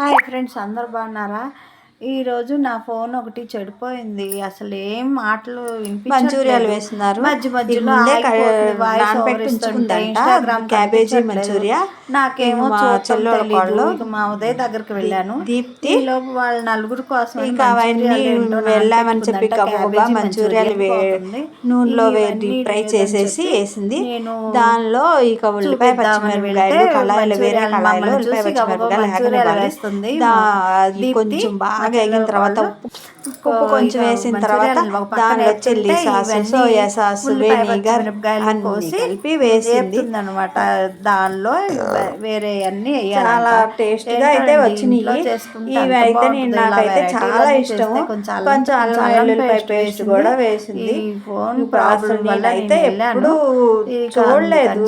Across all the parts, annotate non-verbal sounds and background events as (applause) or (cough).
Hi friends అందరు బాగున్నారా? ఈరోజు నా ఫోన్ ఒకటి చెడిపోయింది అసలు ఏం మాటలు. మంచూరియాలు వేస్తున్నారు. మధ్య మధ్యలో. Instagram cabbage. మంచూరియా. నాకేమో మా చెల్లెళ్ళ ఉదయ్ దగ్గరికి వెళ్ళాను దీప్తి. లోపు వాళ్ళ నలుగురు కోసం ఇంకా అవన్నీ వెళ్ళామని చెప్పి మంచూరియాలు. నూనెలో ఫ్రై చేసేసి వేసింది నేను దానిలో ఇక ఉల్లిపాయ పచ్చిమిరపకాయలు కళాయిలు వేరే కళాయిలో ఉల్లిపాయ పచ్చిమిరపకాయలు కొంచెం మా బాగా వేగిన చెల్లెల తర్వాత ఉప్పు కొంచెం వేసిన తర్వాత దానిలో chilli sauce soya sauce vinegar అన్ని కలిపి వేసింది. అనమాట దానిలో వేరే అన్ని చాలా టేస్ట్గా అయితే వచ్చినాయి. ఇవి అయితే నేను నాకైతే చాలా ఇష్టం కొంచెం అల్లం వెల్లుల్లిపాయ పేస్ట్ కూడా వేసింది. ఫోన్ ఇప్పుడు అసలు నేనైతే ఎప్పుడు చూడలేదు.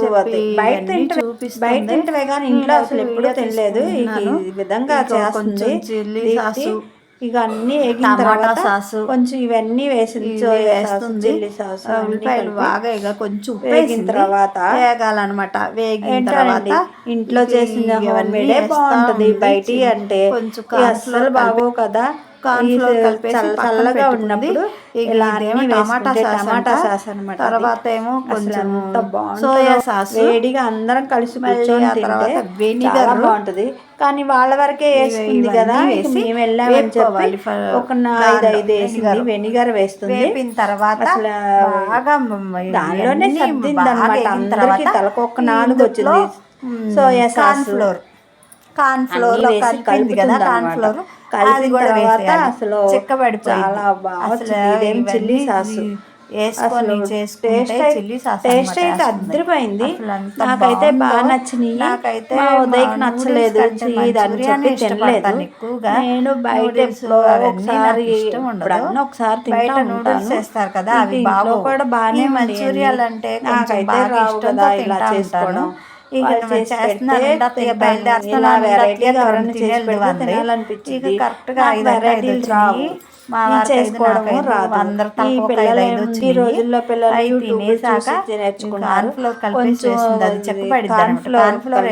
బయట తింటే బయట తింటే కానీ ఇంట్లో అసలు ఎప్పుడు తినలేదు ఈ విధంగా చేస్తుంది. సాసు ఇక అన్ని వేగిన తర్వాత సాసు కొంచెం ఇవన్నీ సాస్, వేస్తుంది చిల్లీ సాస్ ఉల్లిపాయలు. బాగా ఇక కొంచెం వేగిన. తర్వాత వేగాలన్నమాట వేగిన తర్వాత ఇంట్లో చేసిన ఇవన్నీ బాగుంటది. బయటి అంటే కొంచెం ఇవి అస్సలు బాగోవు కదా చల్లగా. ఉన్నప్పుడు ఇలా టమాటా టమాటా. సాస్ అనమాట తర్వాత ఏమో కొంచెం సోయా సాస్. వేడిగా అందరం కలిసి తర్వాత వెనిగర్. బాగుంటది. కానీ వాళ్ళ వరకే ఇవన్నీ కదా మేము వెళ్ళామని వేపుకోవాలి చెప్పి ఫ- ఒక ఐదు ఐదు వేసింది వెనిగర్. వేస్తుంది. వేపిన తర్వాత బాగా దానిలోనే ఇవన్నీ సర్దింది బాగా అనమాట వేగిన అందరికి తలకొక్క నాలుగు వచ్చింది soya sauce. Flour. Corn flour కలిపింది కదా కార్న్. ఫ్లోర్. అది కూడా తర్వాత. అసలు చిక్కబడిపోయింది. చాలా బాగా. ఇదేం చిల్లీ సాస్. వేసుకొని చేసుకుంటే చిల్లీ సాస్ టేస్ట్ అయితే. అద్దరిపోయింది నాకైతే. బాగా నచ్చినాయి నాకైతే ఉదయ్కి నచ్చలేదు అని చెప్పి తినలేదు ఎక్కువగా. నేను బయట ఒకసారి ఇష్టం. ఎప్పుడన్నా ఒకసారి బయట నూడిల్స్. చేస్తారు కదా అవి బాగోవు. కూడా బాగానే. మంచూరియాలు అంటే నాకైతే బాగా రావు ఇష్టంతో కదా ఇలా చేసుకోవడం బయలుదేరుతున్నాను, మా చేసుకోవడము రాదు ఈ తలకు ఒక పిల్లలు ఈ. రోజుల్లో తినేసాక నేర్చుకున్నారు కొంచెం అది అన్నమాట. ఫ్లోర్ ఫ్లోర్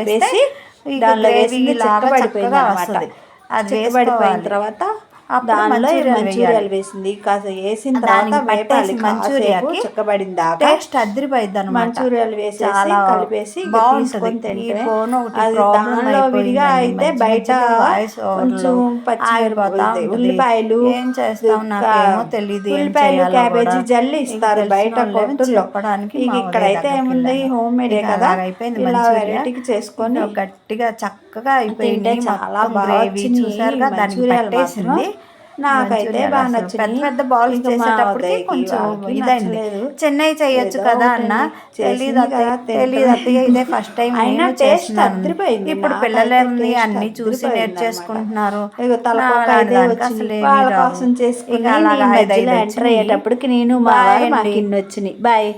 దానిలో చెక్కబడిపోయింది. అది. తర్వాత దానిలో మంచూరియాలు. వేసింది కాస్త వేసిన తర్వాత వేపాలి మంచూరియాకి చెక్కబడిన దాకా టేస్ట్ అద్దరిపోయింది అనమాట మంచూరియాలు వేసేసి చాలా కలిపేసి బాగుంటది. తింటే అది దానిలో విడిగా. అయితే బయట కొంచెం ఓవర్లో ఆగిపోతా పచ్చి ఉంటది. ఉల్లిపాయలు ఏం చేస్తాం నాకేమో తెలియదు ఉల్లిపాయలు క్యాబేజీ. జల్లి ఇస్తారు బయట కొట్టుల్లో చెప్పడానికి ఇక మా ఇక్కడైతే ఉదయ్ ఏముంది హోమ్ మేడే కదా అలాగైపోయింది ఇలా. వెరైటీకి చేసుకొని గట్టిగా చక్కగా అయిపోయింది చాలా బాగా చూసారుగా దానికి మంచూరియాలు పట్టేసింది. నాకైతే బాగా నచ్చినాయి. పెద్ద బాల్స్ చేసేటప్పటికి కొంచెం నచ్చలేదు. చెన్నై చేయొచ్చు కదా అన్న తెలియదు. తెలియదు అత్తయ్య ఇదే (laughs) ఫస్ట్ టైం అయినా నేను టేస్ట్ అదిరిపోయింది. ఇప్పుడు టేస్ట్ అన్ని చూసి అదిరిపోయింది నేర్చేసుకుంటున్నారు ఇక తలకొక నా ఐదే దానికి వచ్చినాయి. అసలు ఏమీ వాళ్ళ రావు. కోసం చేసుకుని ఎంటర్. అయ్యేటప్పటికి నేను మా బాయ్ వారు మాకు. ఇన్ని వచ్చినాయి బాయ్